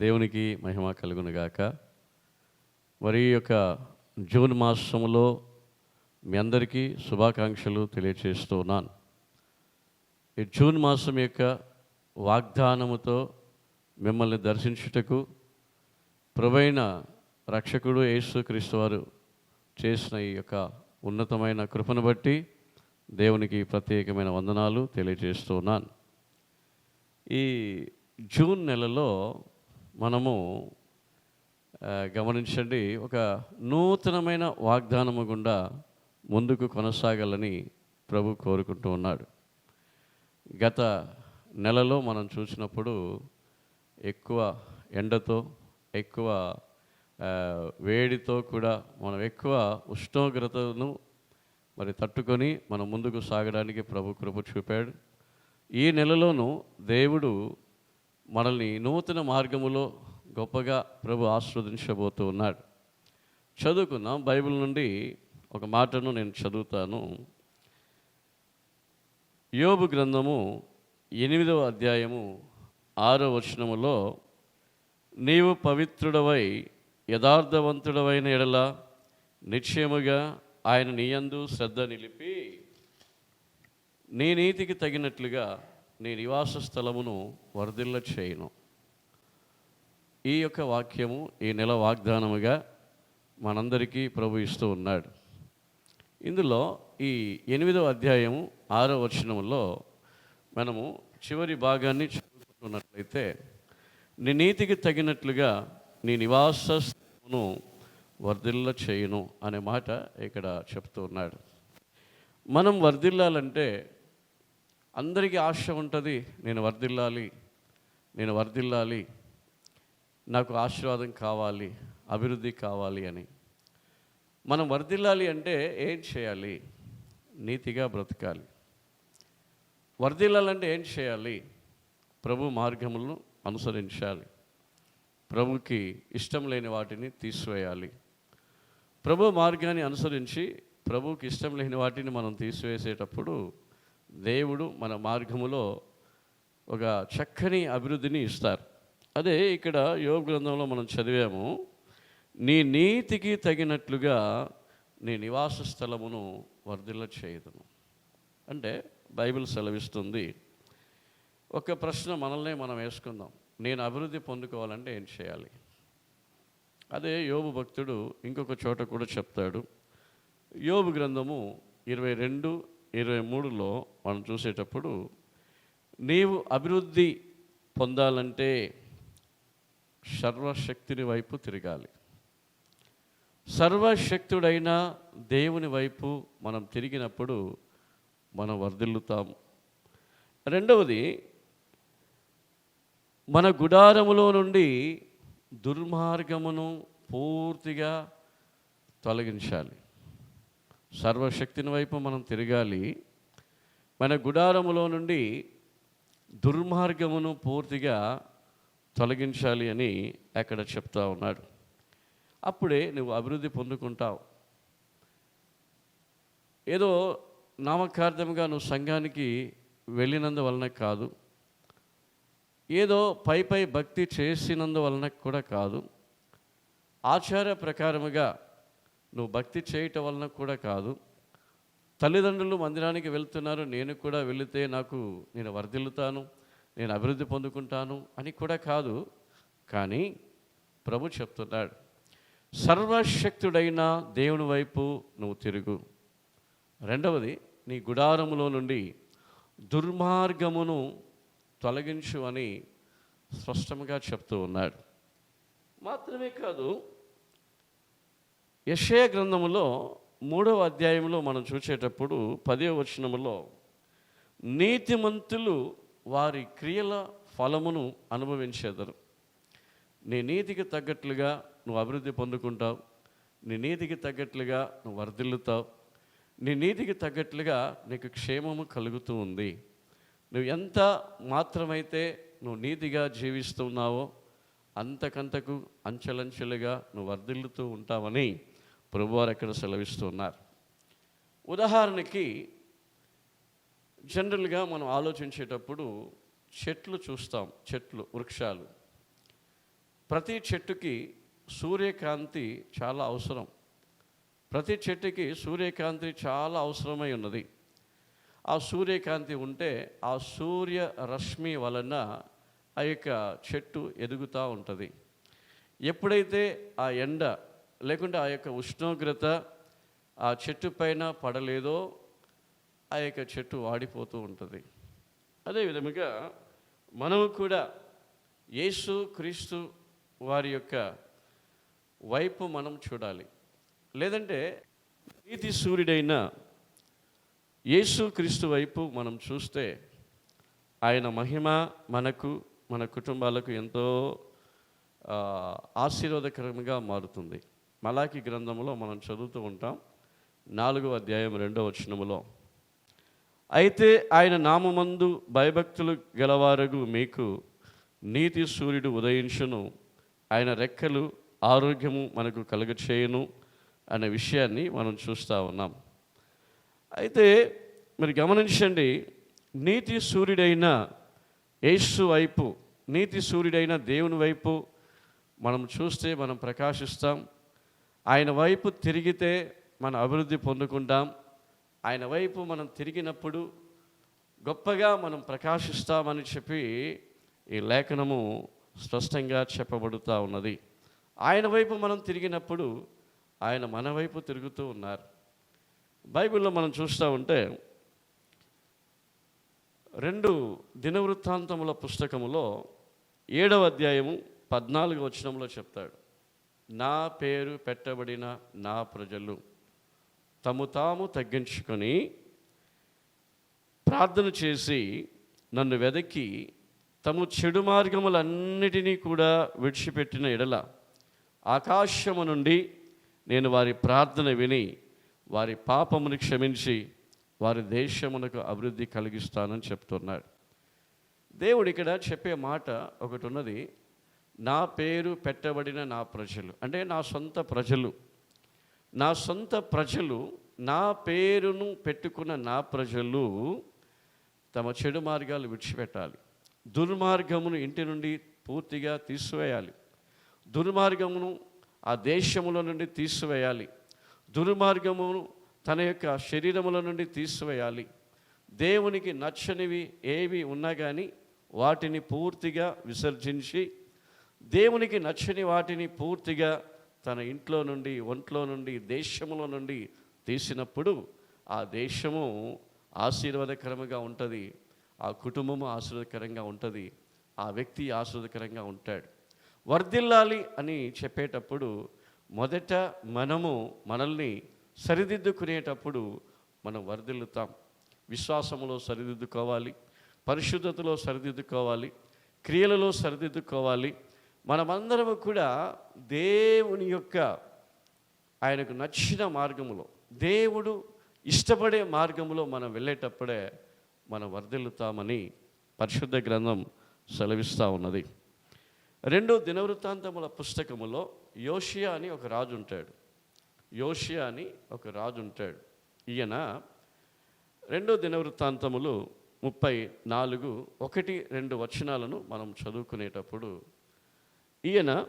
దేవునికి మహిమ కలుగునుగాక. మరి యొక్క జూన్ మాసంలో మీ అందరికీ శుభాకాంక్షలు తెలియచేస్తున్నాను ఈ జూన్ మాసం యొక్క వాగ్దానముతో మిమ్మల్ని దర్శించుటకు ప్రభైన రక్షకుడు యేసుక్రీస్తు వారు చేసిన ఈ యొక్క ఉన్నతమైన కృపను బట్టి దేవునికి ప్రత్యేకమైన వందనాలు తెలియజేస్తూ ఉన్నాను. ఈ జూన్ నెలలో మనము గమనించండి ఒక నూతనమైన వాగ్దానము గుండా ముందుకు కొనసాగాలని ప్రభు కోరుకుంటూ ఉన్నాడు. గత నెలలో మనం చూసినప్పుడు ఎక్కువ ఎండతో ఎక్కువ వేడితో కూడా మనం ఎక్కువ ఉష్ణోగ్రతను మరి తట్టుకొని మనం ముందుకు సాగడానికి ప్రభు కృప చూపాడు. ఈ నెలలోనూ దేవుడు మనల్ని నూతన మార్గములో గొప్పగా ప్రభు ఆస్వాదించబోతూ ఉన్నాడు. చదువుకుందాం. బైబిల్ నుండి ఒక మాటను నేను చదువుతాను. యోబు గ్రంథము ఎనిమిదవ అధ్యాయము ఆరో వచనములో నీవు పవిత్రుడవై యథార్థవంతుడవైన ఎడల నిశ్చయముగా ఆయన నీయందు శ్రద్ధ నిలిపి నీ నీతికి తగినట్లుగా నీ నివాస స్థలమును వర్ధిల్ల చేయను. ఈ యొక్క వాక్యము ఈ నెల వాగ్దానముగా మనందరికీ ప్రభు ఇస్తూ ఉన్నాడు. ఇందులో ఈ ఎనిమిదవ అధ్యాయము ఆరో వచనంలో మనము చివరి భాగాన్ని చదువుకుంటున్నట్లయితే నీ నీతికి తగినట్లుగా నీ నివాస స్థలమును వర్ధిల్ల చేయను అనే మాట ఇక్కడ చెప్తూ ఉన్నాడు. మనం వర్ధిల్లాలంటే అందరికీ ఆశ ఉంటుంది నేను వర్ధిల్లాలి నేను వర్ధిల్లాలి నాకు ఆశీర్వాదం కావాలి అభివృద్ధి కావాలి అని. మనం వర్ధిల్లాలి అంటే ఏం చేయాలి? నీతిగా బ్రతకాలి. వర్ధిల్లాలంటే ఏం చేయాలి? ప్రభు మార్గములను అనుసరించాలి. ప్రభుకి ఇష్టం లేని వాటిని తీసివేయాలి. ప్రభు మార్గాన్ని అనుసరించి ప్రభుకి ఇష్టం లేని వాటిని మనం తీసివేసేటప్పుడు దేవుడు మన మార్గములో ఒక చక్కని అభివృద్ధిని ఇస్తారు. అదే ఇక్కడ యోగ గ్రంథంలో మనం చదివాము నీ నీతికి తగినట్లుగా నీ నివాస స్థలమును వర్ధిల్ల చేయదును. అంటే బైబిల్ సెలవిస్తుంది ఒక ప్రశ్న మనల్నే మనం వేసుకుందాం నేను అభివృద్ధి పొందుకోవాలంటే ఏం చేయాలి? అదే యోబు భక్తుడు ఇంకొక చోట కూడా చెప్తాడు యోబు గ్రంథము ఇరవై రెండు ఇరవై మూడులో మనం చూసేటప్పుడు నీవు అభివృద్ధి పొందాలంటే సర్వశక్తిని వైపు తిరగాలి. సర్వశక్తుడైన దేవుని వైపు మనం తిరిగినప్పుడు మనం వర్ధిల్లుతాము రెండవది మన గుడారములో నుండి దుర్మార్గమును పూర్తిగా తొలగించాలి. సర్వశక్తిని వైపు మనం తిరగాలి మన గుడారములో నుండి దుర్మార్గమును పూర్తిగా తొలగించాలి అని అక్కడ చెప్తా ఉన్నాడు. అప్పుడే నువ్వు అభివృద్ధి పొందుకుంటావు. ఏదో నామకార్థంగా నువ్వు సంఘానికి వెళ్ళినందువలన కాదు. ఏదో పై పై భక్తి చేసినందువలన కూడా కాదు. ఆచార ప్రకారముగా నువ్వు భక్తి చేయటం వలన కూడా కాదు. తల్లిదండ్రులు మందిరానికి వెళ్తున్నారు. నేను కూడా వెళితే నాకు నేను వర్ధిల్లుతాను. నేను అభివృద్ధి పొందుకుంటాను అని కూడా కాదు. కానీ ప్రభు చెప్తున్నాడు సర్వశక్తుడైన దేవుని వైపు నువ్వు తిరుగు. రెండవది నీ గుడారములో నుండి దుర్మార్గమును తొలగించు అని స్పష్టంగా చెప్తూ ఉన్నాడు. మాత్రమే కాదు యషయ గ్రంథములో మూడవ అధ్యాయంలో మనం చూసేటప్పుడు పదే వచనములో నీతిమంతులు వారి క్రియల ఫలమును అనుభవించేదరు. నీ నీతికి తగ్గట్లుగా నువ్వు అభివృద్ధి పొందుకుంటావు. నీ నీతికి తగ్గట్లుగా నువ్వు వర్ధిల్లుతావు. నీ నీతికి తగ్గట్లుగా నీకు క్షేమము కలుగుతూ ఉంది. నువ్వు ఎంత మాత్రమైతే నువ్వు నీతిగా జీవిస్తున్నావో అంతకంతకు అంచెలంచెలుగా నువ్వు వర్ధిల్లుతూ ఉంటావని ప్రభువారు ఎక్కడ సెలవిస్తున్నారు ఉదాహరణకి జనరల్గా మనం ఆలోచించేటప్పుడు చెట్లు చూస్తాం చెట్లు వృక్షాలు. ప్రతి చెట్టుకి సూర్యకాంతి చాలా అవసరం. ప్రతి చెట్టుకి సూర్యకాంతి చాలా అవసరమై ఉన్నది. ఆ సూర్యకాంతి ఉంటే ఆ సూర్య రశ్మి వలన ఆ యొక్క చెట్టు ఎదుగుతూ ఉంటుంది. ఎప్పుడైతే ఆ ఎండ లేకుంటే ఆ యొక్క ఉష్ణోగ్రత ఆ చెట్టు పైన పడలేదో ఆ యొక్క చెట్టు వాడిపోతూ ఉంటుంది. అదే విధముగా మనము కూడా యేసు క్రీస్తు వారి యొక్క వైపు మనం చూడాలి. లేదంటే నీతి సూర్యుడైన యేసు క్రీస్తు వైపు మనం చూస్తే ఆయన మహిమ మనకు మన కుటుంబాలకు ఎంతో ఆశీర్వాదకరంగా మారుతుంది. మలాకి గ్రంథంలో మనం చదువుతూ ఉంటాం. నాలుగో అధ్యాయం రెండో వచనములో. అయితే ఆయన నామమందు భయభక్తులు గలవారగు మీకు నీతి సూర్యుడు ఉదయించును ఆయన రెక్కలు ఆరోగ్యము మనకు కలుగచేయను అనే విషయాన్ని మనం చూస్తూ ఉన్నాం. అయితే మీరు గమనించండి నీతి సూర్యుడైన యేసు వైపు నీతి సూర్యుడైన దేవుని వైపు మనం చూస్తే మనం ప్రకాశిస్తాం. ఆయన వైపు తిరిగితే మన అభివృద్ధి పొందుకుంటాం. ఆయన వైపు మనం తిరిగినప్పుడు గొప్పగా మనం ప్రకాశిస్తామని చెప్పి ఈ లేఖనము స్పష్టంగా చెప్పబడుతూ ఉన్నది. ఆయన వైపు మనం తిరిగినప్పుడు ఆయన మన వైపు తిరుగుతూ ఉన్నారు. బైబిల్లో మనం చూస్తూ ఉంటే రెండు దినవృత్తాంతముల పుస్తకములో ఏడవ అధ్యాయము పద్నాలుగు వచనంలో చెప్తాడు. నా పేరు పెట్టబడిన నా ప్రజలు తము తాము తగ్గించుకొని ప్రార్థన చేసి నన్ను వెదకి తము చెడు మార్గములన్నిటినీ కూడా విడిచిపెట్టిన ఎడల ఆకాశము నుండి నేను వారి ప్రార్థన విని వారి పాపమును క్షమించి వారి దేశమునకు అభివృద్ధి కలిగిస్తానని చెప్తున్నాడు. దేవుడు ఇక్కడ చెప్పే మాట ఒకటి ఉన్నది నా పేరు పెట్టబడిన నా ప్రజలు అంటే నా సొంత ప్రజలు నా సొంత ప్రజలు నా పేరును పెట్టుకున్న నా ప్రజలు తమ చెడు మార్గాలు విడిచిపెట్టాలి. దుర్మార్గమును ఇంటి నుండి పూర్తిగా తీసివేయాలి. దుర్మార్గమును ఆ దేశముల నుండి తీసివేయాలి. దుర్మార్గమును తన యొక్క శరీరముల నుండి తీసివేయాలి. దేవునికి నచ్చనివి ఏవి ఉన్నా కానీ వాటిని పూర్తిగా విసర్జించి దేవునికి నచ్చని వాటిని పూర్తిగా తన ఇంట్లో నుండి ఒంట్లో నుండి దేశంలో నుండి తీసినప్పుడు ఆ దేశము ఆశీర్వాదకరంగా ఉంటుంది. ఆ కుటుంబము ఆశీర్వాదకరంగా ఉంటుంది. ఆ వ్యక్తి ఆశీర్వాదకరంగా ఉంటాడు. వర్ధిల్లాలి అని చెప్పేటప్పుడు మొదట మనము మనల్ని సరిదిద్దుకునేటప్పుడు మనం వర్ధిల్లుతాం. విశ్వాసములో సరిదిద్దుకోవాలి. పరిశుద్ధతలో సరిదిద్దుకోవాలి. క్రియలలో సరిదిద్దుకోవాలి. మనమందరము కూడా దేవుని యొక్క ఆయనకు నచ్చిన మార్గములో దేవుడు ఇష్టపడే మార్గములో మనం వెళ్ళేటప్పుడే మనం వర్ధిల్లుతామని పరిశుద్ధ గ్రంథం సెలవిస్తూ ఉన్నది. రెండు దినవృత్తాంతముల పుస్తకములో యోషియా అని ఒక రాజు ఉంటాడు. యోషియా అని ఒక రాజు ఉంటాడు. ఈయన రెండో దినవృత్తాంతములు ముప్పై నాలుగు ఒకటి రెండు వచనాలను మనం చదువుకునేటప్పుడు ఈయన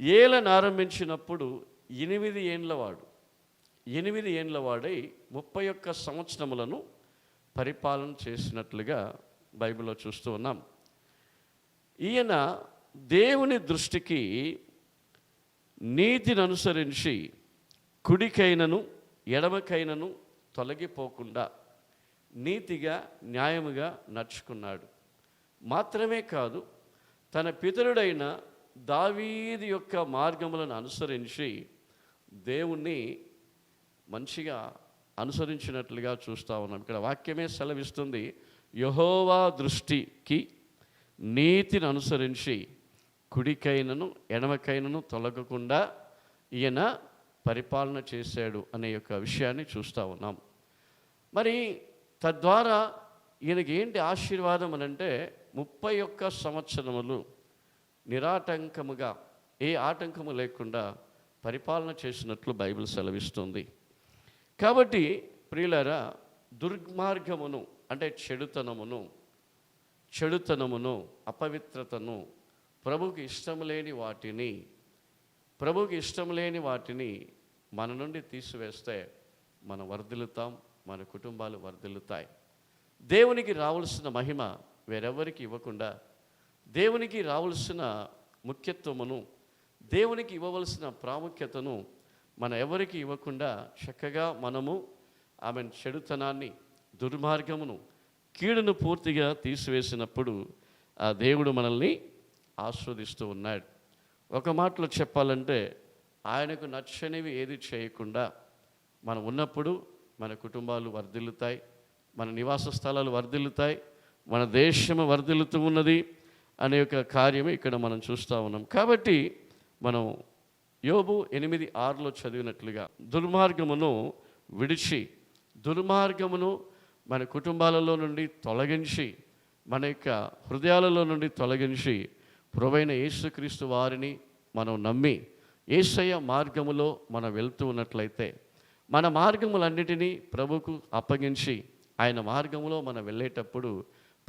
ఏలను ఆరంభించినప్పుడు ఎనిమిది ఏండ్లవాడు ఎనిమిది ఏండ్లవాడై ముప్పై ఒక్క సంవత్సరములను పరిపాలన చేసినట్లుగా బైబిల్లో చూస్తూ ఉన్నాం. ఈయన దేవుని దృష్టికి నీతిని అనుసరించి కుడికైనను ఎడమకైనను తొలగిపోకుండా నీతిగా న్యాయముగా నడుచుకున్నాడు. మాత్రమే కాదు తన పితరుడైన దావీది యొక్క మార్గములను అనుసరించి దేవుణ్ణి మంచిగా అనుసరించినట్లుగా చూస్తూ ఉన్నాం. ఇక్కడ వాక్యమే సెలవిస్తుంది యహోవా దృష్టికి నీతిని అనుసరించి కుడికైనను ఎడమకైనను తొలగకుండా ఈయన పరిపాలన చేశాడు అనే యొక్క విషయాన్ని చూస్తూ ఉన్నాం. మరి తద్వారా ఈయనకి ఏంటి ఆశీర్వాదం అని అంటే ముప్పై ఒక్క సంవత్సరములు నిరాటంకముగా ఏ ఆటంకము లేకుండా పరిపాలన చేసినట్లు బైబిల్ సెలవిస్తుంది. కాబట్టి ప్రియులరా దుర్మార్గమును అంటే చెడుతనమును చెడుతనమును అపవిత్రతను ప్రభుకి ఇష్టం లేని వాటిని ప్రభుకి ఇష్టం లేని వాటిని మన నుండి తీసివేస్తే మనం వర్ధిల్లుతాం మన కుటుంబాలు వర్ధిల్లుతాయి. దేవునికి రావాల్సిన మహిమ వేరెవరికి ఇవ్వకుండా దేవునికి రావాల్సిన ముఖ్యత్వమును దేవునికి ఇవ్వవలసిన ప్రాముఖ్యతను మన ఎవరికి ఇవ్వకుండా చక్కగా మనము ఆమె చెడుతనాన్ని దుర్మార్గమును కీడును పూర్తిగా తీసివేసినప్పుడు ఆ దేవుడు మనల్ని ఆస్వాదిస్తూ ఉన్నాడు. ఒక మాటలో చెప్పాలంటే ఆయనకు నచ్చనివి ఏది చేయకుండా మనం ఉన్నప్పుడు మన కుటుంబాలు వర్ధిల్లుతాయి మన నివాస స్థలాలు వర్ధిల్లుతాయి మన దేశము వర్ధిల్లుతూ ఉన్నది అనే ఒక కార్యము ఇక్కడ మనం చూస్తూ ఉన్నాం. కాబట్టి మనం యోబు ఎనిమిది ఆరులో చదివినట్లుగా దుర్మార్గమును విడిచి దుర్మార్గమును మన కుటుంబాలలో నుండి తొలగించి మన యొక్క హృదయాలలో నుండి తొలగించి ప్రభైన యేసుక్రీస్తు వారిని మనం నమ్మి ఏసయ్య మార్గములో మనం వెళ్తూ ఉన్నట్లయితే మన మార్గములన్నిటినీ ప్రభుకు అప్పగించి ఆయన మార్గములో మనం వెళ్ళేటప్పుడు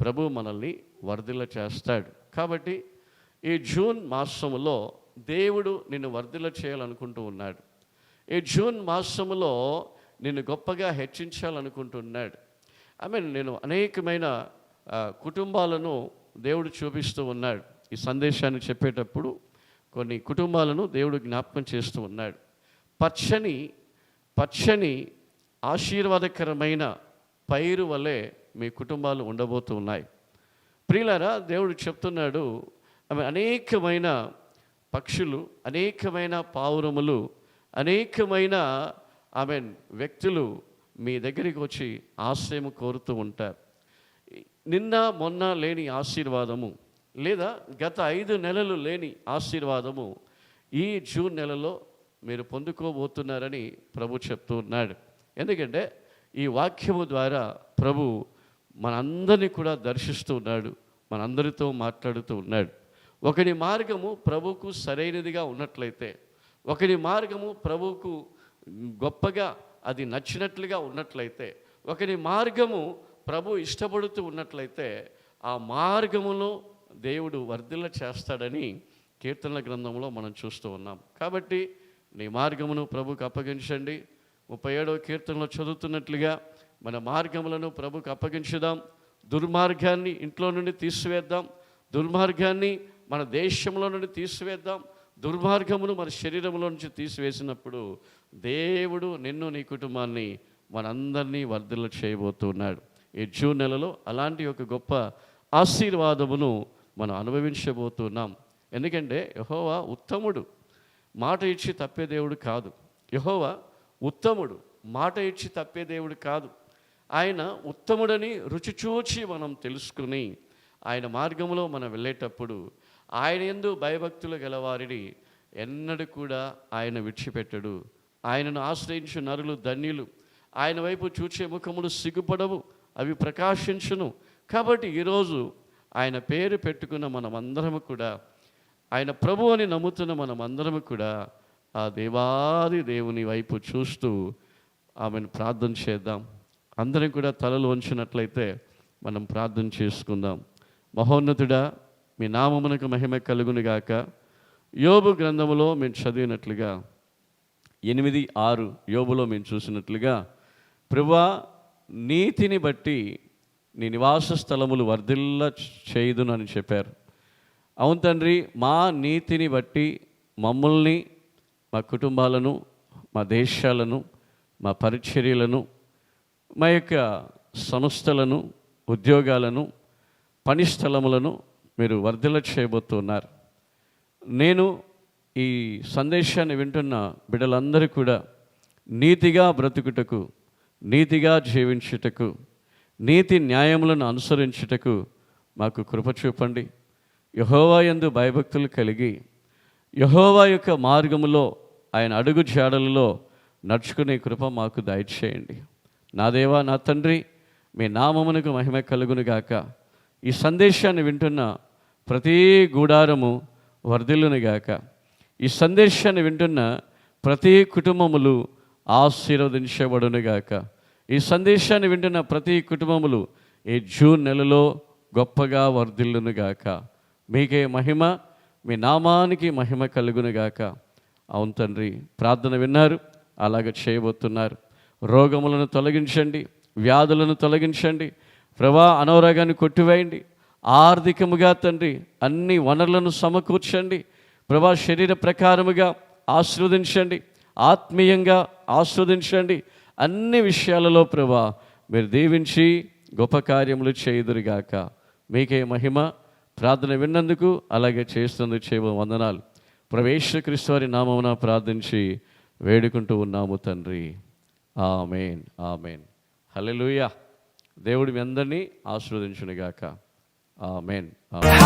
ప్రభు మనల్ని వర్ధిల చేస్తాడు. కాబట్టి ఈ జూన్ మాసములో దేవుడు నిన్ను వర్ధిల చేయాలనుకుంటూ ఉన్నాడు. ఈ జూన్ మాసములో నిన్ను గొప్పగా హెచ్చించాలనుకుంటున్నాడు. ఐ మీన్ నేను అనేకమైన కుటుంబాలను దేవుడు చూపిస్తూ ఉన్నాడు. ఈ సందేశాన్ని చెప్పేటప్పుడు కొన్ని కుటుంబాలను దేవుడు జ్ఞాపకం చేస్తూ ఉన్నాడు. పచ్చని పచ్చని ఆశీర్వాదకరమైన పైరు వలె మీ కుటుంబాలు ఉండబోతూ ఉన్నాయి. ప్రియులారా దేవుడు చెప్తున్నాడు ఆమె అనేకమైన పక్షులు అనేకమైన పావురములు అనేకమైన ఆమె వ్యక్తులు మీ దగ్గరికి వచ్చి ఆశ్రయం కోరుతూ ఉంటారు. నిన్న మొన్న లేని ఆశీర్వాదము లేదా గత ఐదు నెలలు లేని ఆశీర్వాదము ఈ జూన్ నెలలో మీరు పొందుకోబోతున్నారని ప్రభు చెప్తూ ఉన్నాడు ఎందుకంటే ఈ వాక్యము ద్వారా ప్రభు మనందరినీ కూడా దర్శిస్తూ ఉన్నాడు మనందరితో మాట్లాడుతూ ఉన్నాడు. ఒకని మార్గము ప్రభుకు సరైనదిగా ఉన్నట్లయితే ఒకని మార్గము ప్రభువుకు గొప్పగా అది నచ్చినట్లుగా ఉన్నట్లయితే ఒకని మార్గము ప్రభు ఇష్టపడుతూ ఉన్నట్లయితే ఆ మార్గములో దేవుడు వర్ధిల్ల చేస్తాడని కీర్తనల గ్రంథంలో మనం చూస్తూ ఉన్నాం. కాబట్టి నీ మార్గమును ప్రభుకు అప్పగించండి. ముప్పై ఏడవ కీర్తనలో చదువుతున్నట్లుగా మన మార్గములను ప్రభుకు అప్పగించుదాం. దుర్మార్గాన్ని ఇంట్లో నుండి తీసివేద్దాం. దుర్మార్గాన్ని మన దేశంలో నుండి తీసివేద్దాం. దుర్మార్గమును మన శరీరంలో నుంచి తీసివేసినప్పుడు దేవుడు నిన్ను నీ కుటుంబాన్ని మనందరినీ వర్ధలు చేయబోతున్నాడు. ఈ జూన్ నెలలో అలాంటి ఒక గొప్ప ఆశీర్వాదమును మనం అనుభవించబోతున్నాం. ఎందుకంటే యహోవా ఉత్తముడు. మాట ఇచ్చి తప్పే దేవుడు కాదు. యహోవా ఉత్తముడు. మాట ఇచ్చి తప్పే దేవుడు కాదు. ఆయన ఉత్తముడని రుచి చూచి మనం తెలుసుకుని ఆయన మార్గంలో మనం వెళ్ళేటప్పుడు ఆయన ఎందు భయభక్తులు గలవారిని ఎన్నడూ కూడా ఆయన విడిచిపెట్టడు. ఆయనను ఆశ్రయించు నరులు ధన్యులు ఆయన వైపు చూచే ముఖములు సిగ్గుపడవు అవి ప్రకాశించును. కాబట్టి ఈరోజు ఆయన పేరు పెట్టుకున్న మనమందరము కూడా ఆయన ప్రభు అని నమ్ముతున్న మనమందరము కూడా ఆ దేవాది దేవుని వైపు చూస్తూ ఆమెను ప్రార్థన చేద్దాం. అందరం కూడా తలలు వంచినట్లయితే మనం ప్రార్థన చేసుకుందాం. మహోన్నతుడా మీ నామమునకు మహిమ కలుగునుగాక. యోబు గ్రంథములో మేము చదివినట్లుగా ఎనిమిది ఆరు యోబులో మేము చూసినట్లుగా ప్రభా నీతిని బట్టి నీ నివాస స్థలములు వర్ధిల్ల చేయుదును అని చెప్పారు. అవును తండ్రి మా నీతిని బట్టి మమ్మల్ని మా కుటుంబాలను మా దేశాలను మా పరిచర్యలను మా యొక్క సంస్థలను ఉద్యోగాలను పని స్థలములను మీరు వర్ధిల్ల చేయబోతున్నారు. నేను ఈ సందేశాన్ని వింటున్న బిడ్డలందరూ కూడా నీతిగా బ్రతుకుటకు నీతిగా జీవించుటకు నీతి న్యాయములను అనుసరించుటకు మాకు కృప చూపండి. యహోవా యందు భయభక్తులు కలిగి యహోవా యొక్క మార్గములో ఆయన అడుగు జాడలలో నడుచుకునే కృప మాకు దయచేయండి. నా దేవా నా తండ్రి మీ నామమునకు మహిమ కలుగును గాక. ఈ సందేశాన్ని వింటున్న ప్రతి గూడారము వర్ధిల్లును గాక. ఈ సందేశాన్ని వింటున్న ప్రతి కుటుంబములు ఆశీర్వదించబడును గాక. ఈ సందేశాన్ని వింటున్న ప్రతి కుటుంబములు ఈ జూన్ నెలలో గొప్పగా వర్ధిల్లునుగాక మీకే మహిమ మీ నామానికి మహిమ కలుగునుగాక అవును తండ్రి ప్రార్థన విన్నారు అలాగ చేయబోతున్నారు. రోగములను తొలగించండి వ్యాధులను తొలగించండి ప్రభా అనారోగ్యాన్ని కొట్టివేయండి ఆర్థికముగా తండ్రి అన్ని వనరులను సమకూర్చండి ప్రభా శరీర ప్రకారముగా ఆస్వాదించండి ఆత్మీయంగా ఆస్వాదించండి అన్ని విషయాలలో ప్రభా మీరు దీవించి గొప్ప కార్యములు చేయుదురుగాక. మీకే మహిమ ప్రార్థన విన్నందుకు అలాగే చేస్తున్నందుకు చేయవ వందనాలు. ప్రవేశ క్రీస్తువారి నామమున ప్రార్థించి వేడుకుంటూ ఉన్నాము తండ్రి. Amen amen. లూయ దేవుడి మీ అందరినీ ఆశీర్వదించునిగాక. Amen amen.